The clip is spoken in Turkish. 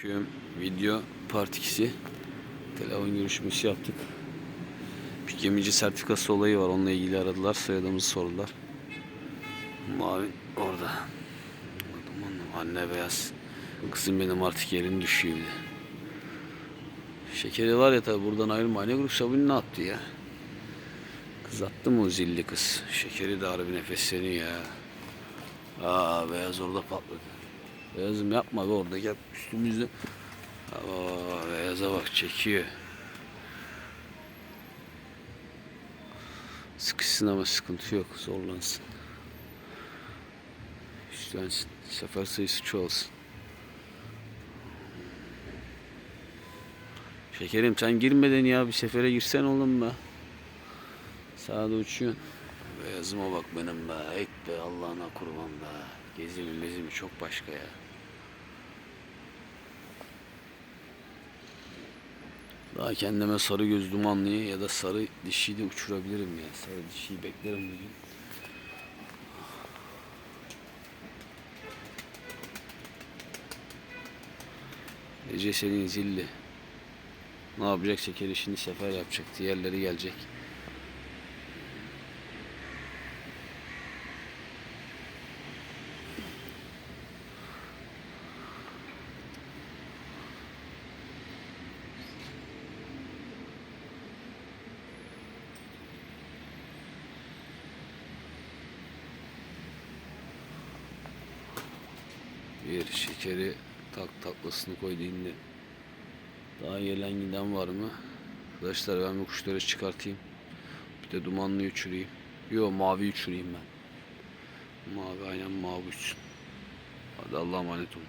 Şu video part 2'si. Telefon görüşmesi yaptık. Bir gemici sertifikası olayı var. Onunla ilgili aradılar. Soyadımızı sordular. Mavi orada. Anne beyaz. Kızım benim artık yerin düşüyor. Şekeri var ya tabi buradan ayrılma. Ne grup sabunu ne attı ya? Kız attı mı o zilli kız? Şekeri de harbi nefesleniyor ya. Aa beyaz orada patladı. Beyazım yapma be orada gel üstümüzde. Aa beyaza bak çekiyor. Sıkışsın ama sıkıntı yok zorlansın. Üstlensin. Sefer sayısı çoğalsın. Şekerim sen girmeden ya bir sefere girsen oğlum be. Sağda uçuyorsun. Beyazıma bak benim be. Et be Allah'ına kurban be. Gezimi mezimi çok başka ya. Daha kendime sarı göz dumanlıyı ya da sarı dişiyi de uçurabilirim ya. Sarı dişiyi beklerim bugün. Ece senin zilli. Ne yapacak şeker işini sefer yapacak. Diğerleri gelecek. Bir şekeri tak taklasını koy indi. Daha gelen giden var mı? Arkadaşlar ben bu kuşları çıkartayım. Bir de dumanlı uçurayım. Yo mavi uçurayım ben. Mavi aynen mavi uçsun. Hadi Allah'a emanet olun.